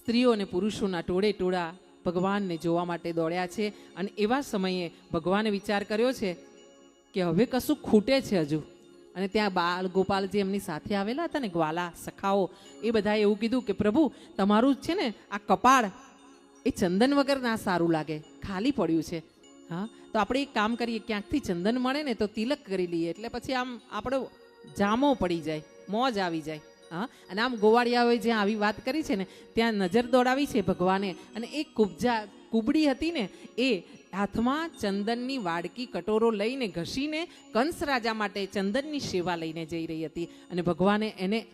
સ્ત્રીઓ અને પુરુષોના ટોળે ટોળા ભગવાનને જોવા માટે દોડ્યા છે અને એવા સમયે ભગવાને વિચાર કર્યો છે કે હવે કશું ખૂટે છે હજુ. અને ત્યાં બાલ ગોપાલ જે એમની સાથે આવેલા હતા ને ગ્વાલા, સખાઓ, એ બધાએ એવું કીધું કે પ્રભુ, તમારું છે ને આ કપાળ, એ ચંદન વગર ના સારું લાગે, ખાલી પડ્યું છે. હા, તો આપણે એક કામ કરીએ, ક્યાંકથી ચંદન મળે ને તો તિલક કરી લઈએ, એટલે પછી આમ આપણો જામો પડી જાય, મોજ આવી જાય. હા? અને આમ ગોવાળિયાઓએ જ્યાં આવી વાત કરી છે ને, ત્યાં નજર દોડાવી છે ભગવાને. અને એ કુબજા, કુબડી હતી ને, એ હાથમાં ચંદનની વાડકી કટોરો લઈને ઘસીને કંસ રાજા માટે ચંદનની સેવા લઈને જઈ રહી હતી. અને ભગવાને એને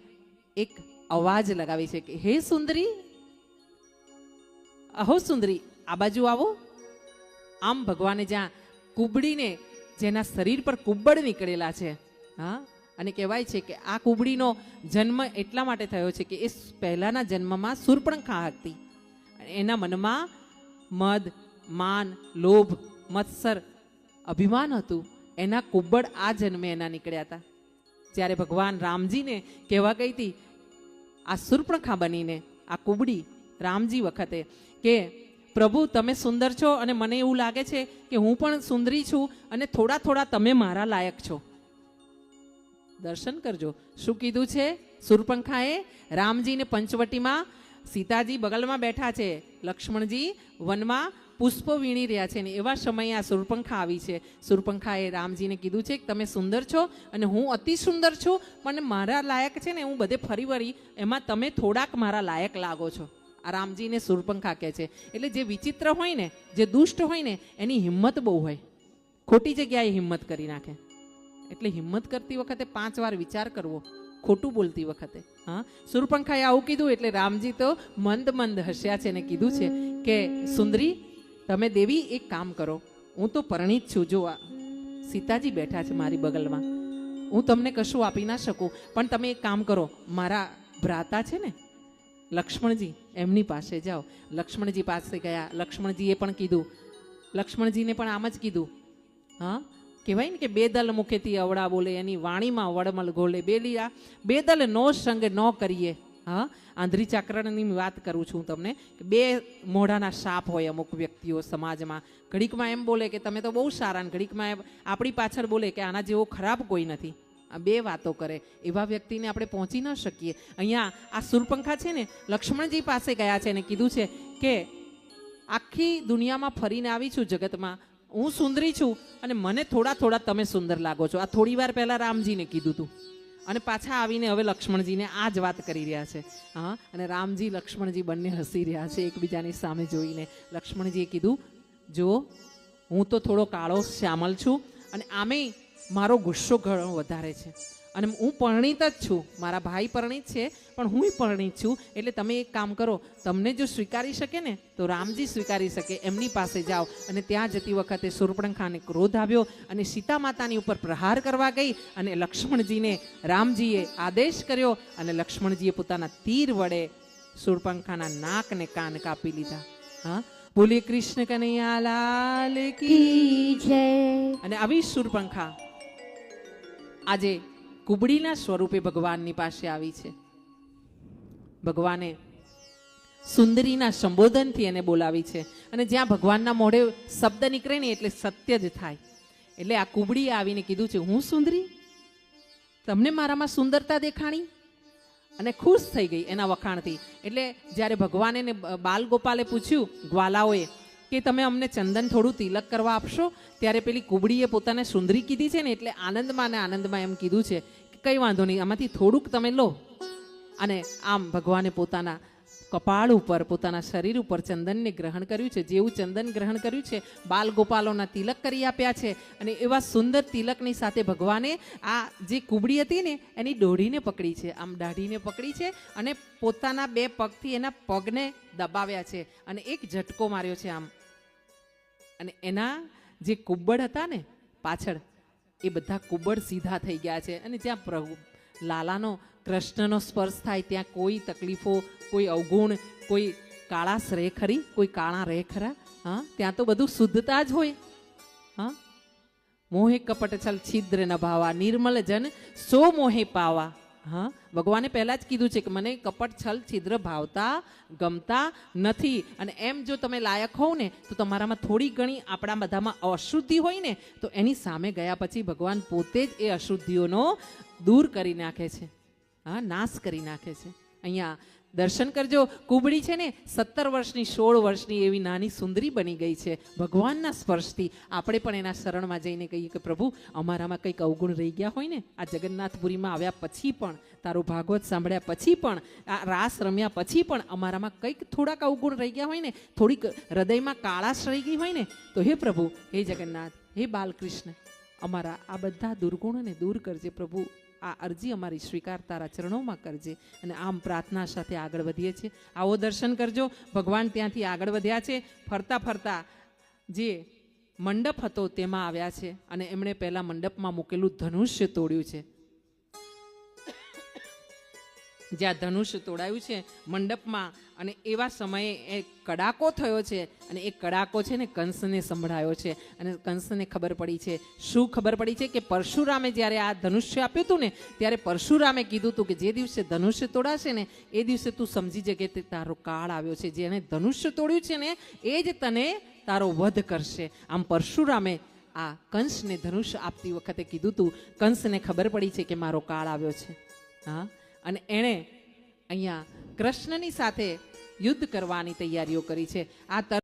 એક અવાજ લગાવી છે કે, હે સુંદરી, અહો સુંદરી, આ બાજુ આવો. આમ ભગવાને જ્યાં કુબડીને, જેના શરીર પર કુબ્બડ નીકળેલા છે, હા અને કહેવાય છે કે આ કુબડીનો જન્મ એટલા માટે થયો છે કે એ પહેલાના જન્મમાં સુરપણખા હતી એના મનમાં મદ, માન, લોભ, મત્સર, અભિમાન હતું. એના કુબડ આ જન્મે એના નીકળ્યા હતા. જ્યારે ભગવાન રામજીને કહેવા ગઈ હતી, આ સુરપણખા બનીને, આ કુબડી, રામજી વખતે, કે પ્રભુ તમે સુંદર છો અને મને એવું લાગે છે કે હું પણ સુંદરી છું અને થોડા થોડા તમે મારા લાયક છો. દર્શન કરજો. શું કીધું છે? સુરપંખાએ રામજીને પંચવટીમાં સીતાજી બગલમાં બેઠા છે. લક્ષ્મણજી વનમાં પુષ્પો વીણી રહ્યા છે ને એવા સમયે આ સુરપંખા આવી છે. સુરપંખાએ રામજીને કીધું છે કે તમે સુંદર છો અને હું અતિ સુંદર છું. પણ મારા લાયક છે ને હું બધે ફરી વળી એમાં તમે થોડાક મારા લાયક લાગો છો. આ રામજીને સુરપંખા કહે છે. એટલે જે વિચિત્ર હોય ને, જે દુષ્ટ હોય ને, એની હિંમત બહુ હોય. ખોટી જગ્યાએ હિંમત કરી નાખે. એટલે હિંમત કરતી વખતે પાંચ વાર વિચાર કરવો, ખોટું બોલતી વખતે. હા? સુરપંખાએ આવું કીધું એટલે રામજી તો મંદ મંદ હસ્યા છે ને કીધું છે કે, સુંદરી, તમે દેવી એક કામ કરો. હું તો પરણિત છું. જો સીતાજી બેઠા છે મારી બગલમાં. હું તમને કશું આપી ના શકું. પણ તમે એક કામ કરો. મારા ભ્રાતા છે ને, લક્ષ્મણજી, એમની પાસે જાઓ. લક્ષ્મણજી પાસે ગયા. લક્ષ્મણજીએ પણ કીધું. લક્ષ્મણજીને પણ આમ જ કીધું. હા? કહેવાય ને કે બેદલ મુખેથી અવળા બોલે, એની વાણીમાં વડમલ ઘોલે બેલિયા, બેદલ નો સંગ ન કરીએ. હા, આંધ્રી ચાકરણની વાત કરું છું તમને કે બે મોઢાના સાપ હોય અમુક વ્યક્તિઓ સમાજમાં. ઘડીકમાં એમ બોલે કે તમે તો બહુ સારા ને ઘડીકમાં આપણી પાછળ બોલે કે આના જેવો ખરાબ કોઈ નથી. આ બે વાતો કરે. એવા વ્યક્તિને આપણે પહોંચી ન શકીએ. અહીંયા આ સુરપંખા છે ને લક્ષ્મણજી પાસે ગયા છે અને કીધું છે કે આખી દુનિયામાં ફરીને આવી છું જગતમાં. હું સુંદરી છું અને મને થોડા થોડા તમે સુંદર લાગો છો. આ થોડી વાર પહેલાં રામજીને કીધું હતું અને પાછા આવીને હવે લક્ષ્મણજીને આ જ વાત કરી રહ્યા છે. હા, અને રામજી, લક્ષ્મણજી બંને હસી રહ્યા છે એકબીજાની સામે જોઈને. લક્ષ્મણજીએ કીધું, જો, હું તો થોડો કાળો, શ્યામલ છું અને આમેય મારો ગુસ્સો ઘણો વધારે છે. અને હું પરણિત જ છું. મારા ભાઈ પરણિત છે પણ હું પરણિત છું. એટલે તમે એક કામ કરો તમને જો સ્વીકારી શકે ને તો રામજી સ્વીકારી શકે એમની પાસે જાઓ. અને ત્યાં જતી વખતે સુરપણખાને ક્રોધ આવ્યો અને સીતા માતાની ઉપર પ્રહાર કરવા ગઈ અને લક્ષ્મણજીને રામજીએ આદેશ કર્યો અને લક્ષ્મણજીએ પોતાના તીર વડે સુરપણખાના નાકને કાન કાપી લીધા. હા? બોલીએ કૃષ્ણ કનૈયા લાલ કી જય. અને આવી સુરપંખા આજે કુબડીના સ્વરૂપે ભગવાનની પાસે આવી છે. ભગવાને સુંદરીના સંબોધનથી એને બોલાવી છે. અને જ્યાં ભગવાનના મોઢે શબ્દ નીકળે ને એટલે સત્ય જ થાય. એટલે આ કુબડીએ આવીને કીધું છે, હું સુંદરી? તમને મારામાં સુંદરતા દેખાણી? અને ખુશ થઈ ગઈ એના વખાણથી. એટલે જ્યારે ભગવાને બાલ ગોપાલે પૂછ્યું, ગ્વાલાઓએ કે તમે અમને ચંદન થોડું તિલક કરવા આપશો? ત્યારે પેલી કુબડીએ પોતાને સુંદરી કીધી છે ને, એટલે આનંદમાં ને આનંદમાં એમ કીધું છે કે કંઈ વાંધો નહીં, આમાંથી થોડુંક તમે લો. અને આમ ભગવાને પોતાના કપાળ ઉપર, પોતાના શરીર ઉપર ચંદનને ગ્રહણ કર્યું છે. જેવું ચંદન ગ્રહણ કર્યું છે બાલ ગોપાલોના તિલક કરી આપ્યા છે. અને એવા સુંદર તિલકની સાથે ભગવાને આ જે કુબડી હતી ને, એની દોઢીને પકડી છે. આમ દાઢીને પકડી છે અને પોતાના બે પગથી એના પગને દબાવ્યા છે. અને એક ઝટકો માર્યો છે આમ. અને એના જે કુબ્બડ હતા ને પાછળ, એ બધા કુબ્બડ સીધા થઈ ગયા છે. અને જ્યાં પ્રભુ, લાલાનો, કૃષ્ણનો સ્પર્શ થાય, ત્યાં કોઈ તકલીફો, કોઈ અવગુણ, કોઈ કાળાશ રહે ખરી કોઈ કાળા રહે ખરા હા, ત્યાં તો બધું શુદ્ધતા જ હોય. હા? મોહે કપટ છલ છિદ્ર ન ભાવા નિર્મલ જન સો મોહે પાવા. હા? ભગવાને પહેલાં જ કીધું છે કે મને કપટ, છલ, છિદ્ર ભાવતા, ગમતા નથી. અને એમ જો તમે લાયક હોવ ને, તો તમારામાં થોડી ઘણી આપણા બધામાં અશુદ્ધિ હોય ને, તો એની સામે ગયા પછી ભગવાન પોતે જ એ અશુદ્ધિઓનો દૂર કરી નાખે છે. હા, નાશ કરી નાખે છે. અહીંયા દર્શન કરજો. કુબડી છે ને સત્તર વર્ષની, સોળ વર્ષની એવી નાની સુંદરી બની ગઈ છે ભગવાનના સ્પર્શથી. આપણે પણ એના શરણમાં જઈને કહીએ કે પ્રભુ, અમારામાં કંઈક અવગુણ રહી ગયા હોય ને? આ જગન્નાથપુરીમાં આવ્યા પછી પણ, તારું ભાગવત સાંભળ્યા પછી પણ, આ રાસ રમ્યા પછી પણ અમારામાં કંઈક થોડાક અવગુણ રહી ગયા હોય ને? થોડીક હૃદયમાં કાળાશ રહી ગઈ હોય ને? તો હે પ્રભુ, હે જગન્નાથ, હે બાલકૃષ્ણ, અમારા આ બધા દુર્ગુણોને દૂર કરજે પ્રભુ. આ અરજી અમારી સ્વીકાર તારા ચરણોમાં કરજે અને આમ પ્રાર્થના સાથે આગળ વધીએ છીએ. આવો દર્શન કરજો. ભગવાન ત્યાંથી આગળ વધ્યા છે. ફરતા ફરતા જે મંડપ હતો તેમાં આવ્યા છે અને એમણે પહેલા મંડપમાં મૂકેલું ધનુષ્ય તોડ્યું છે. જ્યાં ધનુષ્ય તોડાયું છે, મંડપમાં અને એવા સમયે એ કડાકો થયો છે અને એ કડાકો છે ને કંસને સંભળાયો છે. અને કંસને ખબર પડી છે. શું ખબર પડી છે કે પરશુરામે જ્યારે આ ધનુષ્ય આપ્યું હતું ને, ત્યારે પરશુરામે કીધું હતું કે જે દિવસે ધનુષ્ય તોડાશે ને, એ દિવસે તું સમજી જ કે તારો કાળ આવ્યો છે. જેને ધનુષ્ય તોડ્યું છે ને, એ જ તને તારો વધ કરશે. આમ પરશુરામે આ કંસને ધનુષ્ય આપતી વખતે કીધું હતું કંસને ખબર પડી છે કે મારો કાળ આવ્યો છે. હા? અને એણે અહીંયા કૃષ્ણની સાથે યુદ્ધ કરવાની તૈયારીઓ કરી છે. આ